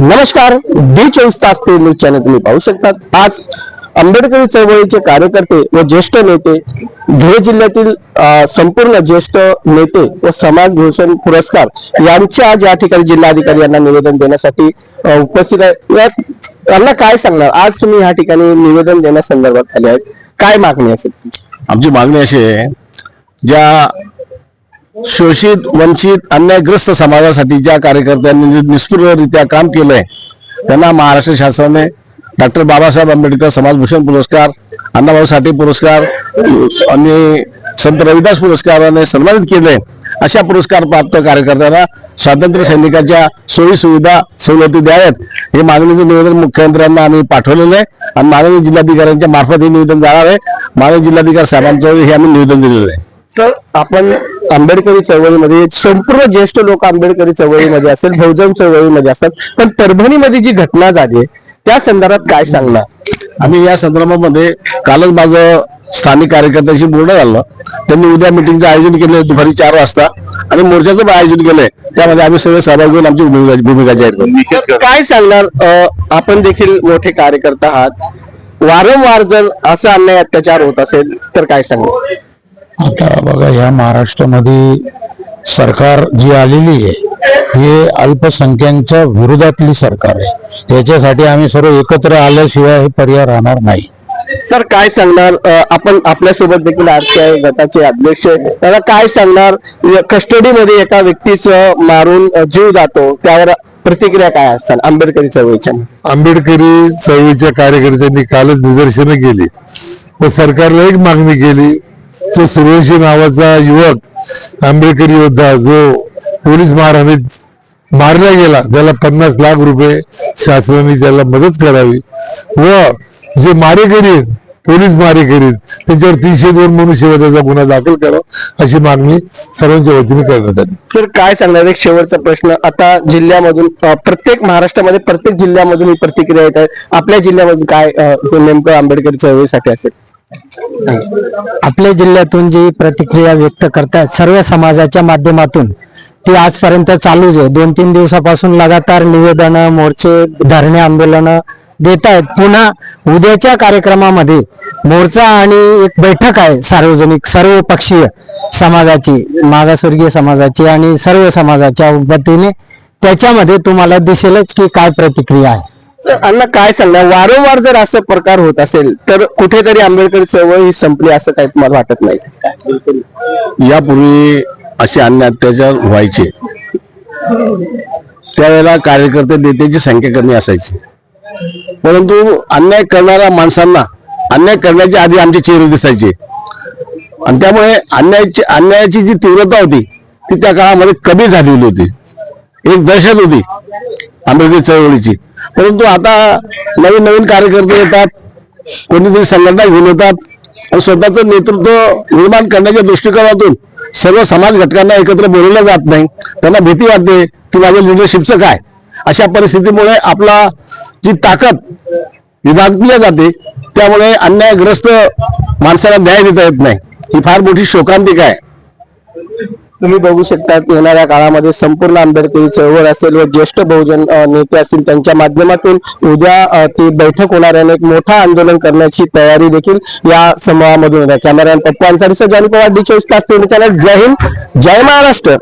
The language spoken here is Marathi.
नमस्कार डी चोवीस तास ते न्यूज चॅनल तुम्ही पाहू शकतात. आज आंबेडकरी चळवळीचे कार्यकर्ते व ज्येष्ठ नेते धुळे जिल्ह्यातील संपूर्ण ज्येष्ठ नेते व समाज भूषण पुरस्कार यांचे आज या ठिकाणी जिल्हाधिकारी यांना निवेदन देण्यासाठी उपस्थित आहे. या- यांना काय सांगणार? आज तुम्ही या ठिकाणी निवेदन देण्यासंदर्भात आले आहेत. काय मागणी असेल? आमची मागणी अशी आहे ज्या शोषित वंचित अन्यायग्रस्त समाजासाठी ज्या कार्यकर्त्यांनी जे काम केलंय त्यांना महाराष्ट्र शासनाने डॉक्टर बाबासाहेब आंबेडकर समाजभूषण पुरस्कार अण्णाभाऊ साठे पुरस्कार आणि संत रविदास पुरस्काराने सन्मानित केले. अशा पुरस्कार प्राप्त कार्यकर्त्यांना स्वातंत्र्य सैनिकाच्या सोयी सुविधा सवलती द्याव्यात. हे मागणीचं निवेदन मुख्यमंत्र्यांना आम्ही पाठवलेलं आहे आणि माननीय जिल्हाधिकाऱ्यांच्या मार्फत हे निवेदन जाणार आहे. माननीय जिल्हाधिकारी साहेबांचं हे आम्ही निवेदन दिलेलं आहे. तर आपण आंबेडकरी चळवळीमध्ये संपूर्ण ज्येष्ठ लोक आंबेडकरी चळवळीमध्ये असेल बहुजन चळवळीमध्ये असतात पण परभणीमध्ये जी घटना झाली त्या संदर्भात काय सांगणार? आम्ही या संदर्भामध्ये कालच माझं स्थानिक कार्यकर्त्याशी बोलणं झालं. त्यांनी उद्या मिटिंगचं आयोजन केलं दुपारी चार वाजता. आणि मोर्चाचं पण आयोजन केलंय त्यामध्ये आम्ही सगळे सहभागी होऊन आमची भूमिका भूमिका जाहीर करू. काय सांगणार? आपण देखील मोठे कार्यकर्ता आहात. वारंवार जर असा अन्याय अत्याचार होत असेल तर काय सांगणार? आता बघा या महाराष्ट्रामध्ये सरकार जी आलेली आहे हे अल्पसंख्याकांच्या विरोधातली सरकार आहे. याच्यासाठी आम्ही सर्व एकत्र आल्याशिवाय हे पर्याय राहणार नाही. सर काय सांगणार? आपण आपल्यासोबत देखील आरसीआय गटाचे अध्यक्ष आहे. त्याला काय सांगणार? कस्टडीमध्ये एका व्यक्तीचं मारून जीव जातो त्यावर प्रतिक्रिया काय असतात आंबेडकरी चळवळीच्या? आंबेडकरी चळवळीच्या कार्यकर्त्यांनी कालच निदर्शनं केली. व सरकारला एक मागणी केली तो सूर्यवंशी नावाचा युवक आंबेडकरी योद्धा जो पोलीस मारहाणीत मारला गेला ज्याला पन्नास लाख रुपये शासनाने त्याला मदत करावी. व जे मारेकरी आहेत पोलीस मारेकरी आहेत, त्यांच्यावर तीनशे दोन मनुष्यवधाचा गुन्हा दाखल करावा अशी मागणी सर्वांच्या वतीने करण्यात आली. तर काय सांगणार? एक शेवटचा प्रश्न. आता जिल्ह्यामधून प्रत्येक महाराष्ट्रामध्ये प्रत्येक जिल्ह्यामधून ही प्रतिक्रिया येत आहे. आपल्या जिल्ह्यामधून काय नेमकं आंबेडकर चळवळीसाठी असेल? आपल्या जिल्ह्यातून जी प्रतिक्रिया व्यक्त करतात सर्व समाजाच्या माध्यमातून ती आजपर्यंत चालूच आहे. दोन तीन दिवसापासून लगातार निवेदन मोर्चे धरणे आंदोलन देत आहेत. पुन्हा उद्याच्या कार्यक्रमामध्ये मोर्चा आणि एक बैठक आहे सार्वजनिक सर्व पक्षीय समाजाची मागासवर्गीय समाजाची आणि सर्व समाजाच्या वतीने. त्याच्यामध्ये तुम्हाला दिसेलच की काय प्रतिक्रिया आहे. अण्णा काय सांगणार? वारंवार जर असं प्रकार होत असेल तर कुठेतरी आंबेडकर चळवळ ही संपली असं काही तुम्हाला वाटत नाही. यापूर्वी असे अन्य अत्याचार व्हायचे. त्यावेळेला कार्यकर्ते नेत्याची संख्या कमी असायची. परंतु अन्याय करणाऱ्या माणसांना अन्याय करण्याच्या आधी आमचे चेहरे दिसायचे. आणि त्यामुळे अन्यायाची अन्यायाची जी तीव्रता होती ती त्या काळामध्ये कमी झालेली होती. एक दहशत होती. आंबेडकरी चळवळीची. परंतु आता नवीन नवीन कार्यकर्ते येतात कोणीतरी संघटना घेऊन येतात. आणि स्वतःचं नेतृत्व निर्माण करण्याच्या दृष्टिकोनातून सर्व समाज घटकांना एकत्र बोलवलं जात नाही. त्यांना भीती वाटते की माझ्या लिडरशिपचं काय? अशा परिस्थितीमुळे आपला जी ताकद विभागली जाते त्यामुळे अन्यायग्रस्त माणसाला न्याय देता येत नाही. ही फार मोठी शोकांतिका आहे. तुम्ही बघू शकता येणाऱ्या काळामध्ये संपूर्ण आंबेडकरी चळवळ असेल व ज्येष्ठ बहुजन नेते असतील त्यांच्या माध्यमातून उद्या ती बैठक होणार आहे आणि एक मोठं आंदोलन करण्याची तयारी देखील या समूहामधून camera cameraman Pappu Ansari sir Jani Pawar D चोवीस तास जय हिंद जय महाराष्ट्र.